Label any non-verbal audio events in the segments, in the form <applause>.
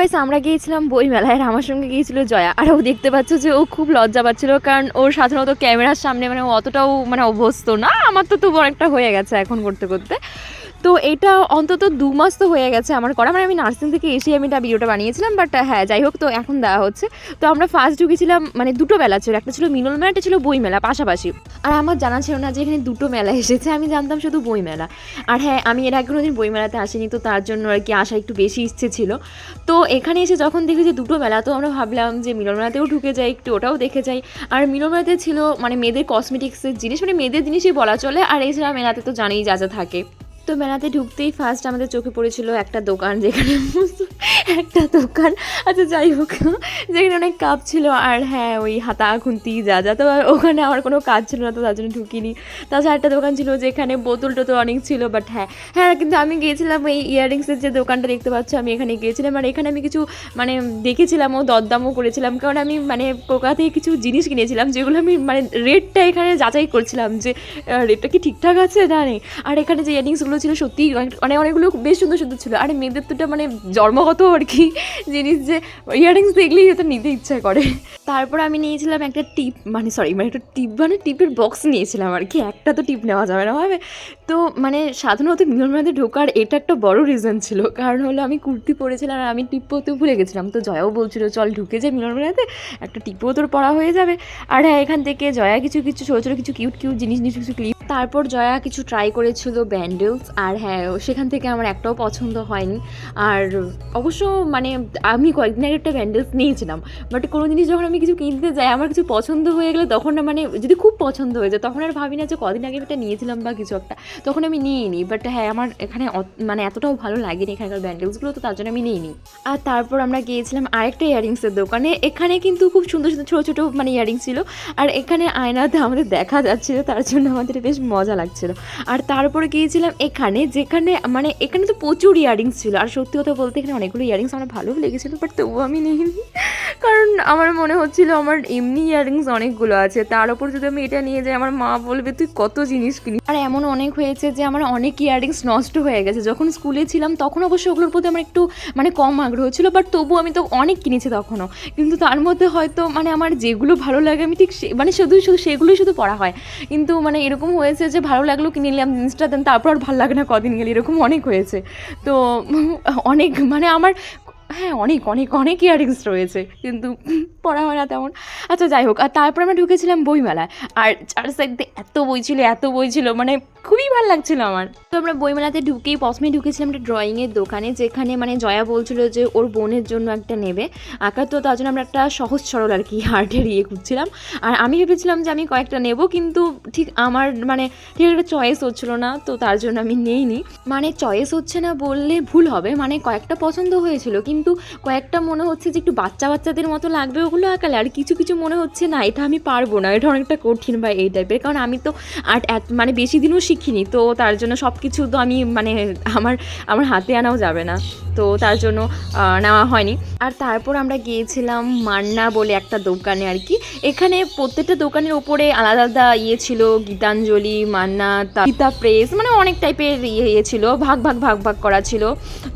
Guys আমরা গিয়েছিলাম বইমেলায় আর আমার সঙ্গে গিয়েছিল জয়া। আর ও দেখতে পাচ্ছ যে ও খুব লজ্জা পাচ্ছিল কারণ ওর সাধারণত ক্যামেরার সামনে মানে অতটাও মানে অভ্যস্ত না। আমার তো তবু অনেকটা হয়ে গেছে এখন করতে করতে। তো এটা অন্তত দু মাস তো হয়ে গেছে আমার করা। মানে আমি নার্সিং থেকে এসে আমি এটা ভিডিওটা বানিয়েছিলাম বাট হ্যাঁ যাই হোক, তো এখন দেওয়া হচ্ছে। তো আমরা ফার্স্ট ঢুকেছিলাম মানে দুটো মেলা ছিল, একটা ছিল মিনল মেলা, একটা ছিল বই মেলা পাশাপাশি। আর আমার জানা ছিল না যে এখানে দুটো মেলা এসেছে, আমি জানতাম শুধু বই মেলা। আর হ্যাঁ আমি এর আগে কোনোদিন বই মেলাতে আসিনি, তো তার জন্য আর কি আসার একটু বেশি ইচ্ছে ছিল। তো এখানে এসে যখন দেখি যে দুটো মেলা, তো আমরা ভাবলাম যে মিলন মেলাতেও ঢুকে যাই, একটু ওটাও দেখে যাই। আর মিলন মেলাতে ছিল মানে মেয়েদের কসমেটিক্সের জিনিস মানে মেয়েদের জিনিসই বলা চলে। আর এছাড়া মেলাতে তো জানেই যা যা থাকে। তো মেলাতে ঢুকতেই ফার্স্ট আমাদের চোখে পড়েছিল একটা দোকান যেখানে একটা দোকান। আচ্ছা যাই হোক, যেখানে অনেক কাপ ছিল আর হ্যাঁ ওই হাতা, খুন্তি, যা যা। তো ওখানে আমার কোনো কাজ ছিল না, তো তার জন্য ঢুকিনি। তাছাড়া একটা দোকান ছিল যেখানে বোতল টোতল অনেক ছিল বাট হ্যাঁ। হ্যাঁ কিন্তু আমি গিয়েছিলাম এই ইয়াররিংসের যে দোকানটা দেখতে পাচ্ছ, আমি এখানে গিয়েছিলাম। আর এখানে আমি কিছু মানে দেখেছিলাম ও দরদামও করেছিলাম। কারণ আমি মানে কোকা থেকে কিছু জিনিস কিনেছিলাম, যেগুলো আমি মানে রেটটা এখানে যাচাই করছিলাম যে রেটটা কি ঠিকঠাক আছে না নেই। আর এখানে যে ইয়ারিংসগুলো ছিল সত্যি অনেক অনেকগুলো বেশ সুন্দর সুন্দর ছিল। আর মেয়েদের তো মানে জন্মগত আর কি জিনিস যে ইয়ারিংস দেখলেই এটা নিতে ইচ্ছা করে। তারপর আমি নিয়েছিলাম একটা টিপ মানে সরি মানে একটা টিপ মানে টিপের বক্স নিয়েছিলাম আর কি, একটা তো টিপ নেওয়া যাবে না ভাবে তো মানে সাধারণত মিলন মেলাতে ঢোকার এটা একটা বড় রিজন ছিল, কারণ হলো আমি কুর্তি পরেছিলাম আর আমি টিপ পরতে ভুলে গেছিলাম। তো জয়াও বলছিল, চল ঢুকে যাই মিলন মেলাতে একটা টিপও তোর পড়া হয়ে যাবে। আর হ্যাঁ এখান থেকে জয়া কিছু কিছু ছোটো ছোটো কিছু কিউট কিউট জিনিস কিছু কিছু ক্লিপ তারপর জয়া কিছু ট্রাই করেছিল ব্যান্ডেলস আর হ্যাঁ সেখান থেকে আমার একটাও পছন্দ হয়নি। আর অবশ্য মানে আমি কয়েকদিন আগে একটা ব্যান্ডেলস নিয়েছিলাম বাট কোনো জিনিস যখন আমি কিছু কিনতে যাই, আমার কিছু পছন্দ হয়ে গেলে তখন না মানে যদি খুব পছন্দ হয়ে যায়, তখন আর ভাবি না যে কদিন আগে একটা নিয়েছিলাম বা কিছু একটা। তখন আমি নিয়ে নিই বাট হ্যাঁ আমার এখানে মানে এতটাও ভালো লাগেনি এখানকার ব্যান্ডেলসগুলো, তো তার জন্য আমি নিয়ে নিই। আর তারপর আমরা গিয়েছিলাম আরেকটা ইয়ারিংসের দোকানে, এখানে কিন্তু খুব সুন্দর সুন্দর ছোটো ছোটো মানে ইয়ারিংস ছিল, আর এখানে আয়নাতে আমাদের দেখা যাচ্ছিল, তার জন্য আমাদের বেশ মজা লাগছিল। আর তারপরে গিয়েছিলাম এখানে, যেখানে মানে এখানে তো প্রচুর ইয়ারিংস ছিল, আর সত্যি কথা বলতে এখানে অনেকগুলো ইয়ারিংস আমার ভালো লেগেছিলো বাট তবুও আমি নিইনি। কারণ আমার মনে হচ্ছিল আমার এমনি ইয়ারিংস অনেকগুলো আছে। তার উপর যদি আমি এটা নিয়ে যাই, আমার মা বলবে, তুই কত জিনিস কিনি আর এমন অনেক হয়েছে যে আমার অনেক ইয়ারিংস নষ্ট হয়ে গেছে। যখন স্কুলে ছিলাম, তখন অবশ্য ওগুলোর প্রতি আমার একটু মানে কম আগ্রহ ছিল, বাট তবু আমি তো অনেক কিনেছি তখনও। কিন্তু তার মধ্যে হয়তো মানে আমার যেগুলো ভালো লাগে, আমি ঠিক মানে শুধু শুধু সেগুলোই শুধু পড়া হয়। কিন্তু মানে এরকম হয়েছে যে ভালো লাগল কিনে নিলাম জিনিসটা দেন তারপর আর ভালো লাগে না কদিন গেলে, এরকম অনেক হয়েছে। তো অনেক মানে আমার হ্যাঁ অনেক অনেক অনেক ইয়ারিংস রয়েছে। কিন্তু পড়া হয় না তেমন আচ্ছা যাই হোক, আর তারপর আমরা ঢুকেছিলাম বইমেলায়। আর চার সাইড দিয়ে এত বই ছিল, এত বই ছিল মানে খুবই ভালো লাগছিল আমার। তো আমরা বইমেলাতে ঢুকেই প্রথমে ঢুকেছিলাম একটা ড্রয়িংয়ের দোকানে, যেখানে মানে জয়া বলছিল যে ওর বোনের জন্য একটা নেবে। আঁকার তো তার জন্য আমরা একটা সহজ সরল আর কি আর্টের ইয়ে খুঁজছিলাম। আর আমি ভেবেছিলাম যে আমি কয়েকটা নেব, কিন্তু ঠিক আমার মানে ঠিক একটা চয়েস হচ্ছিল না, তো তার জন্য আমি নেইনি। মানে চয়েস হচ্ছে না বললে ভুল হবে মানে কয়েকটা পছন্দ হয়েছিল, কিন্তু কয়েকটা মনে হচ্ছে যে একটু বাচ্চা বাচ্চাদের মতো লাগবে ওগুলো আঁকালে। আর কিছু কিছু মনে হচ্ছে, না, এটা আমি পারব না, এটা অনেকটা কঠিন বা এই টাইপের কারণ আমি তো আর্ট মানে বেশি দিনও শিখিনি, তো তার জন্য সব কিছু তো আমি মানে আমার আমার হাতে আনাও যাবে না। তো তার জন্য নেওয়া হয়নি। আর তারপর আমরা গিয়েছিলাম মান্না বলে একটা দোকানে আর কি। এখানে প্রত্যেকটা দোকানের ওপরে আলাদা আলাদা ইয়ে ছিল, গীতাঞ্জলি, মান্না গীতা প্রেস মানে অনেক টাইপের ইয়ে ইয়ে ছিল, ভাগ ভাগ ভাগ ভাগ করা ছিল।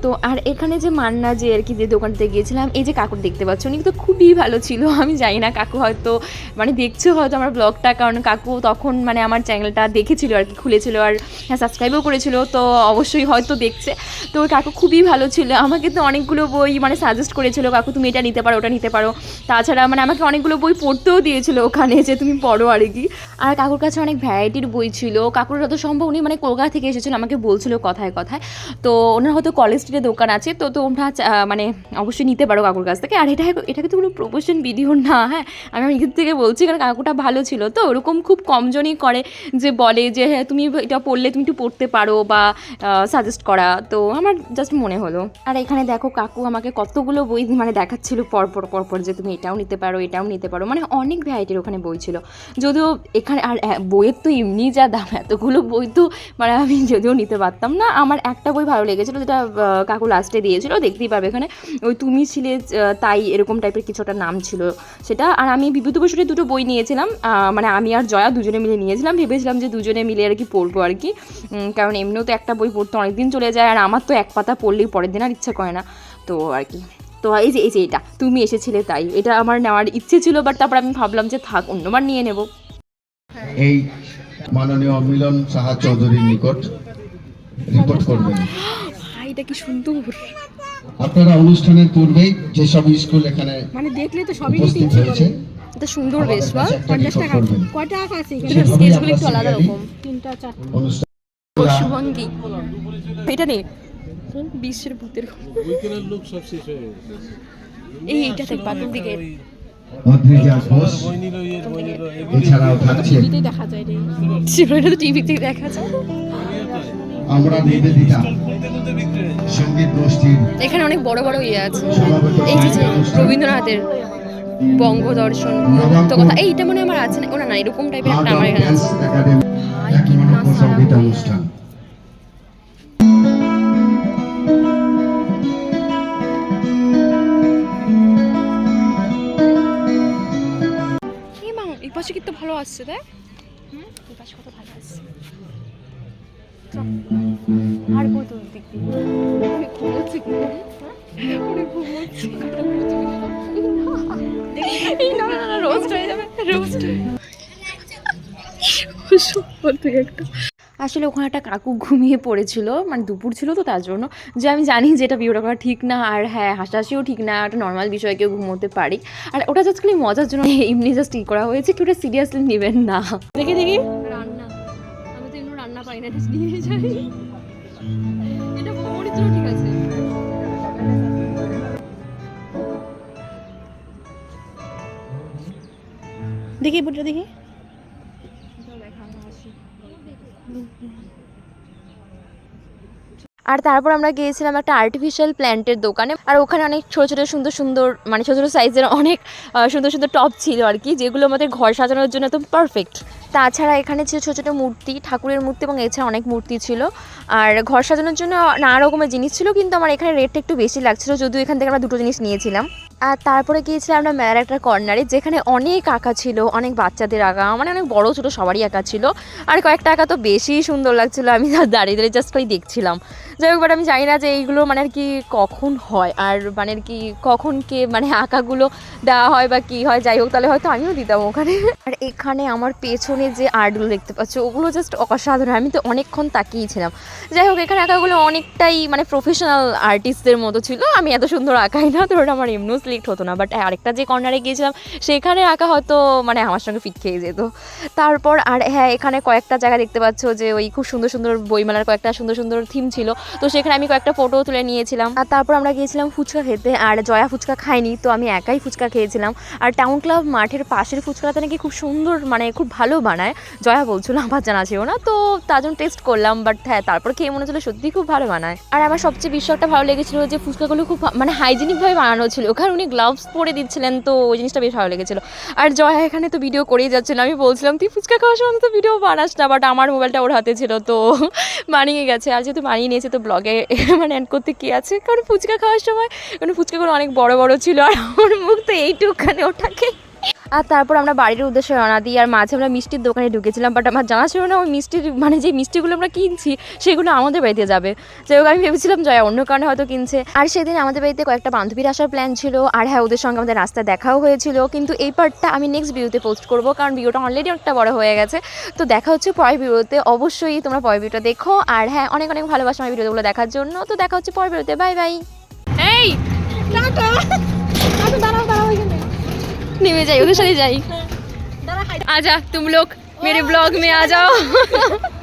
তো আর এখানে যে মান্না যে আর কি যে দোকানটাতে গিয়েছিলাম, এই যে কাকুর দেখতে পাচ্ছ, উনি তো খুবই ভালো ছিল। <laughs> আমি জানি না কাকু হয়তো মানে দেখছ হয়তো আমার ব্লগটা কারণ কাকু তখন মানে আমার চ্যানেলটা দেখেছিল আর কি, খুলেছিল আর হ্যাঁ সাবস্ক্রাইবও করেছিল, তো অবশ্যই হয়তো দেখছে। তো ওই কাকু খুবই ভালো ছিল। আমাকে তো অনেকগুলো বই মানে সাজেস্ট করেছিল, কাকু, তুমি এটা নিতে পারো, ওটা নিতে পারো। তাছাড়া মানে আমাকে অনেকগুলো বই পড়তেও দিয়েছিল ওখানে যে তুমি পড়ো আর কি। আর কাকুর কাছে অনেক ভ্যারাইটির বই ছিল। কাকুর যত সম্ভব উনি মানে কলকাতা থেকে এসেছিল, আমাকে বলছিল কথায় কথায়। তো ওনার হয়তো কলেজ স্ট্রিটে দোকান আছে, তো তোমরা চা- মানে অবশ্যই নিতে পারো কাকুর কাছ থেকে। আর এটা এটা কিন্তু কোনো প্রমোশন ভিডিও না হ্যাঁ? আমি আমার থেকে বলছি কারণ কাকুটা ভালো ছিল তো, ওরকম খুব কমজনই করে যে বলে যে হ্যাঁ তুমি এটা পড়লে তুমি একটু পড়তে পারো বা সাজেস্ট করা। তো আমার জাস্ট মনে হলো। আর এখানে দেখো কাকু আমাকে কতগুলো বই মানে দেখাচ্ছিল পরপর পরপর যে তুমি এটাও নিতে পারো, এটাও নিতে পারো। মানে অনেক ভ্যারাইটির ওখানে বই ছিল। যদিও এখানে আর বইয়ের তো এমনি যা দাম, এতগুলো বই তো মানে আমি যদিও নিতে পারতাম না। আমার একটা বই ভালো লেগেছিলো যেটা কাকু লাস্টে দিয়েছিল, দেখতেই পাবে এখানে। ওই তুমি ছিলে তাই এরকম টাইপের কিছু একটা নাম ছিল সেটা। আর আমি বিভূতিভূষণের দুটো বই নিয়েছিলাম মানে আমি আর জয়া দুজনে মিলে নিয়েছিলাম। ভেবেছিলাম যে দুজনে মিলে আর কি পড়ব আর কি। কারণ এমনিও তো একটা বই পড়তে অনেক দিন চলে যায় আর আমার তো এক পাতা পড়লেই পরের দিন আর ইচ্ছা করে না। তো আর কি। তো এই যে এই যে এটা তুমি এসেছিলে তাই। এটা আমার নেওয়ার ইচ্ছে ছিল বাট তারপর আমি ভাবলাম যে থাক অন্যবার নিয়ে নেব। এই মাননীয় মিলন সাহা চৌধুরীর নিকট রিপোর্ট করবেন। <gasps> ভাই এটা কি সুন্দর। আপনারা অনুষ্ঠানের পূর্বেই যেসব স্কুল এখানে মানে দেখলে তো সবই উপস্থিত হয়েছে। এটা সুন্দর বেশ আমাদের বা কাছে একটা রিপোর্ট টাকা। আছে এখানে? স্কেচগুলো আমরা একটু আলাদা রকম। তিনটা চারটা। অনুষ্ঠান শুভঙ্গি এটা নেই বিশ্বের ভূতের উইকেন্ডের লোক সব শেষ হয়ে গেছে এই এইটা দেখ বাথরুম দিকে। অদ্রিজা ঘোষ। এছাড়াও থাকছেন টিভিতেই দেখা যায় রে। সেটা তো টিভিতে দেখা যায়? আমরা নিবেদিতা সংগীত গোষ্ঠীর এখানে অনেক বড় বড় ইয়ে আছে। এই যে রবীন্দ্রনাথের বঙ্গদর্শন নবাঙ্কুর তো কথা এইটা মনে আমার আছে না? ওনা না এরকম টাইপের একটা আমার এখানে আছে। সারা সংগীত অনুষ্ঠান। এই পাশে কিন্তু ভালো আসছে দেখ। এই পাশে কত ভালো আসছে। আর কত দিক দিয়ে? ঘুমোচ্ছে কি বলি? ঘুমোচ্ছে। কাটা ঘুমোচ্ছে। কি না? এই না না না রোস্ট হয়ে যাবে। রোস্ট থেকে একটা। আসলে ওখানে একটা কাকু ঘুমিয়ে পড়েছিল মানে দুপুর ছিল তো তার জন্য। যে আমি জানি যে এটা ভিডিওটা করা ঠিক না আর হ্যাঁ হাসাহাসিও ঠিক না একটা নর্মাল বিষয় কেউ ঘুমোতে পারি। আর ওটা জাস্ট খালি মজার জন্য এমনি জাস্ট ই করা হয়েছে কি ওটা সিরিয়াসলি নেবেন না। দেখি দেখি। পাই নিয়ে যাই। এটা বড়ির ছিল ঠিক আছে। দেখি বুটটা দেখি। আর তারপর আমরা গিয়েছিলাম একটা আর্টিফিশিয়াল প্ল্যান্টের দোকানে। আর ওখানে অনেক ছোটো ছোটো সুন্দর সুন্দর মানে ছোটো ছোটো সাইজের অনেক সুন্দর সুন্দর টপ ছিল আর কি, যেগুলো আমাদের ঘর সাজানোর জন্য একদম পারফেক্ট তাছাড়া এখানে ছিল ছোটো ছোটো মূর্তি, ঠাকুরের মূর্তি এবং এছাড়া অনেক মূর্তি ছিল। আর ঘর সাজানোর জন্য নানা রকমের জিনিস ছিল, কিন্তু আমার এখানে রেটটা একটু বেশি লাগছিল, যদিও এখান থেকে আমরা দুটো জিনিস নিয়েছিলাম। আর তারপরে গিয়েছিলাম আমরা মেলার একটা কর্নারে, যেখানে অনেক আঁকা ছিল, অনেক বাচ্চাদের আঁকা মানে অনেক বড়, ছোটো সবারই আঁকা ছিল। আর কয়েকটা আঁকা তো বেশি সুন্দর লাগছিল, আমি দাঁড়িয়ে দাঁড়িয়ে জাস্ট খালি দেখছিলাম। যাই হোক বাট আমি জানি না যে এইগুলো মানে আর কি কখন হয়, আর মানে আর কি কখন কে মানে আঁকাগুলো দেওয়া হয় বা কি হয়, যাই হোক, তাহলে হয়তো আমিও দিতাম ওখানে। আর এখানে আমার পেছনে যে আর্টগুলো দেখতে পাচ্ছ, ওগুলো জাস্ট অসাধারণ, আমি তো অনেকক্ষণ তাকিয়েছিলাম যাই হোক, এখানে আঁকাগুলো অনেকটাই মানে প্রফেশনাল আর্টিস্টদের মতো ছিল, আমি এত সুন্দর আঁকাই না ওটা আমার এমনিও সিলেক্ট হতো না বাট আরেকটা যে কর্নারে গিয়েছিলাম, সেখানে আঁকা হয়তো মানে আমার সঙ্গে ফিট খেয়ে যেত। তারপর আর হ্যাঁ এখানে কয়েকটা জায়গা দেখতে পাচ্ছ যে ওই খুব সুন্দর সুন্দর বইমেলার কয়েকটা সুন্দর সুন্দর থিম ছিল। তো সেখানে আমি কয়েকটা ফটো তুলে নিয়েছিলাম। আর তারপর আমরা গিয়েছিলাম ফুচকা খেতে, আর জয়া ফুচকা খাইনি তো আমি একাই ফুচকা খেয়েছিলাম। আর টাউন ক্লাব মাঠের পাশের ফুচকাটা নাকি খুব সুন্দর মানে খুব ভালো বানায়। জয়া বলছিল, আমার জানা ছিল না। তো তার জন্য টেস্ট করলাম বাট হ্যাঁ তারপর খেয়ে মনে হচ্ছিল সত্যি খুব ভালো বানায়। আর আমার সবচেয়ে বিষয়টা ভালো লেগেছিল যে ফুচকাগুলো খুব মানে হাইজিনিকভাবে বানানো ছিল ওখানে উনি গ্লাভস পরে দিচ্ছিলেন, তো ওই জিনিসটা বেশ ভালো লেগেছিলো। আর জয়া এখানে তো ভিডিও করেই যাচ্ছিল। আমি বলছিলাম, তুই ফুচকা খাওয়ার সময় তো ভিডিও বানাস না বাট আমার মোবাইলটা ওর হাতে ছিল, তো <laughs> মানিয়ে গেছে। আর যেহেতু মানিয়ে নিয়েছে, তো ব্লগে <laughs> মানে অ্যাড করতে কী আছে? কারণ ফুচকা খাওয়ার সময়, কারণ ফুচকাগুলো অনেক বড় বড় ছিল, আর ওর মুখ তো এইটুকখানে ওটাকে আর তারপর আমরা বাড়ির উদ্দেশ্যে রওনা দিই আর মাঝে আমরা মিষ্টির দোকানে ঢুকেছিলাম বাট আমার জানা ছিল না ওই মিষ্টির মানে যে মিষ্টিগুলো আমরা কিনছি সেগুলো আমাদের বাড়িতে যাবে। যাই হোক আমি ভেবেছিলাম জয়া অন্য কারণে হয়তো কিনছে। আর সেদিন আমাদের বাড়িতে কয়েকটা বান্ধবীর আসার প্ল্যান ছিল আর হ্যাঁ ওদের সঙ্গে আমাদের রাস্তায় দেখাও হয়েছিল। কিন্তু এই পার্টটা আমি নেক্সট ভিডিওতে পোস্ট করব কারণ ভিডিওটা অলরেডি অনেকটা বড় হয়ে গেছে। তো দেখা হচ্ছে পরের ভিডিওতে অবশ্যই তোমরা পরের ভিডিওটা দেখো। আর হ্যাঁ অনেক অনেক ভালোবাসা আমার ভিডিওগুলো দেখার জন্য। তো দেখা হচ্ছে পরের ভিডিওতে বাই বাই এই! টাটা আচ্ছা দাঁড়াও দাঁড়াও এখানে নেমে যাই ওদের সাথে যাই। আজা তুম লোক মেরে ব্লগ মে আ যাও। <laughs> <laughs>